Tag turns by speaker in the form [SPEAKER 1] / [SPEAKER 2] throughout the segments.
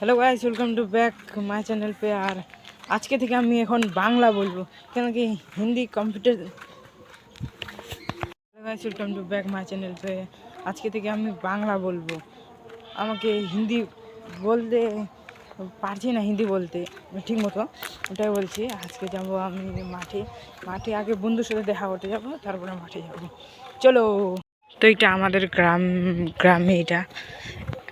[SPEAKER 1] Hello guys welcome to back my channel pay আর আজকে থেকে আমি এখন বাংলা বলব। কেন কি Hindi computer hello guys welcome to back my channel pay আজকে থেকে আমি বাংলা বলব। আমাকে হিন্দি বলতে পারছি না হিন্দি বলতে ঠিক মতো ওটাই বলছি। আজকে যাব আমি মাঠে মাঠে আগে বন্ধুর সাথে দেখা করতে যাব, তারপরে মাঠে যাব। চলো। তো এটা আমাদের গ্রাম, গ্রামে এটা।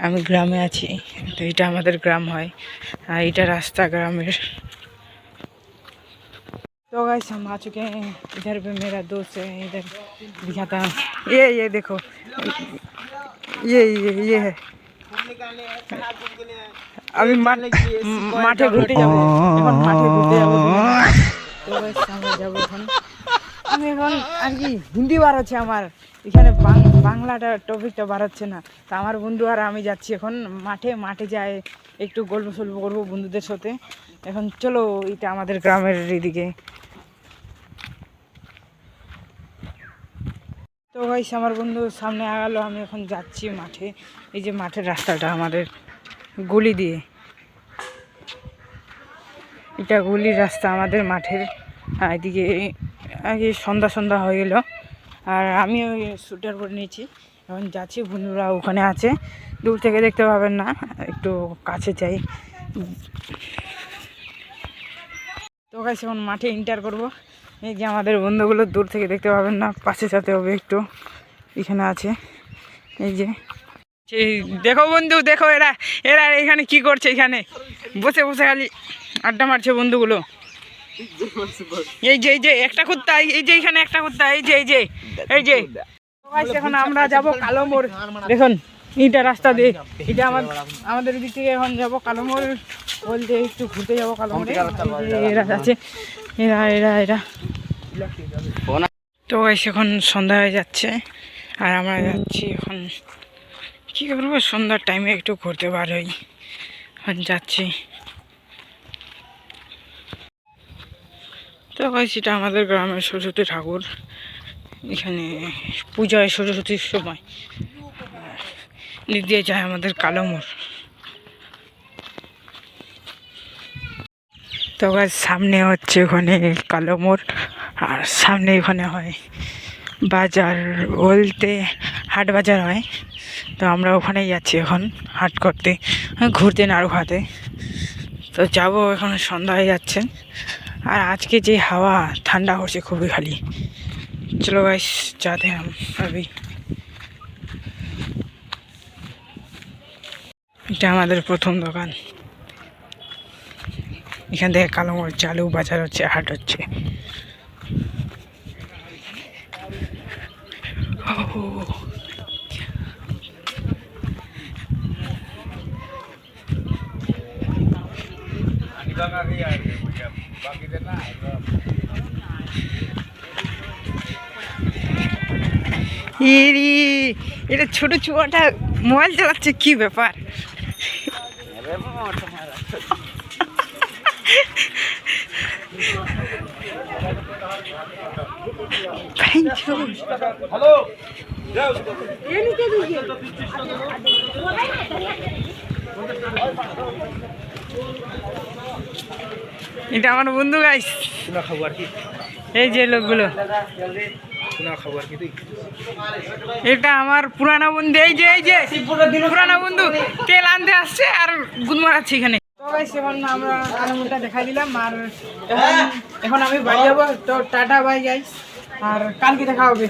[SPEAKER 1] আমি গ্রামে আছি তো এটা আমাদের গ্রাম হয় আর এটা রাস্তা গ্রামের तो गाइस हम आ चुके हैं इधर पे मेरा दोस्त है इधर दिखाता हूँ ये ये देखो ये ये ये है আমি মাঠ- উম, মাঠে ঘুরতে যাবো এখন মাঠে ঘুরতে যাবো তো guys, আমরা যাবো এখন আমি এখন আর কি হিন্দি বার হচ্ছে আমার। এখানে বাংলাটা টপিকটা বার হচ্ছে না। তো আমার বন্ধু আর আমি যাচ্ছি এখন মাঠে মাঠে যাই, একটু গল্প সল্প করব বন্ধুদের সাথে। এখন চলো এটা আমাদের গ্রামের এদিকে। তো গাইস আমার বন্ধু সামনে আগালো আমি এখন যাচ্ছি মাঠে। এই যে মাঠের রাস্তাটা আমাদের গলি দিয়ে। এটা গলির রাস্তা আমাদের মাঠের। এদিকে আগে সন্ধ্যা সন্ধ্যা হয়ে গেল। আর আমি ওই শুটার করে নিয়েছি। এখন যাচ্ছি, বন্ধুরা ওখানে আছে। দূর থেকে দেখতে পাবেন না, একটু কাছে চাই তো গাইস এখন মাঠে ইন্টার করব। এই যে আমাদের বন্ধুগুলো দূর থেকে দেখতে পাবেন না, পাশে সাথে হবে একটু। এখানে আছে। এই যে। এই দেখো বন্ধু, দেখো এরা এরা এখানে কি করছে এখানে? বসে বসে খালি আড্ডা মারছে বন্ধুগুলো। এই যে এই যে, একটা কুত্তা, এই- যে এখানে একটা কুত্তা, এই যে এই যে এই যে। এখন আমরা যাব কালো মোড় দেখুন, এইটা রাস্তা দিয়ে। এটা আমার আমাদের দিক থেকে এখন যাব কালো মোড় বলতে একটু ঘুরতে যাব কালো মোড়ে এরা আছে। এরা এরা এরা। তো এখন সন্ধ্যা হয়ে যাচ্ছে। আর আমরা যাচ্ছি এখন কী করব? সন্ধ্যার টাইমে একটু ঘুরতে বার হই এখন যাচ্ছি। তো এটা আমাদের গ্রামের সরস্বতী ঠাকুর। এখানে পূজা হয় সরস্বতীর সময়। দিয়ে যায় আমাদের কালো মোড় তো গাছ সামনে হচ্ছে ওখানে কালো মোড় আর সামনে ওখানে হয় বাজার বলতে হাট বাজার হয়। তো আমরা ওখানেই যাচ্ছি এখন হাট করতে, ঘুরতে নাড়ু খাতে তো যাব এখন সন্ধ্যা হয়ে যাচ্ছে আর আজকে যে হাওয়া ঠান্ডা হচ্ছে খুবই খালি চলো গাইস যাতে हम अभी এটা আমাদের প্রথম দোকান এখান থেকে কালো মরিচ চালু বাজার হচ্ছে হাট হচ্ছে ও, ইরি এটা ছোট চুয়াটা মোবাইল চালাচ্ছে কি ব্যাপার you. এটা আমার বন্ধু গাইস এই যে লোকগুলো। এটা আমার পুরানা বন্ধু এই যে এই যে। পুরানা বন্ধু তেল আনতে আসছে আর গুদ মারাচ্ছে এখানে। এখন আমরা কালামুলটা দেখা দিলাম আর এখন এখন আমি বাড়ি যাব। তো টাটা বাই গাইস আর কালকে দেখা হবে।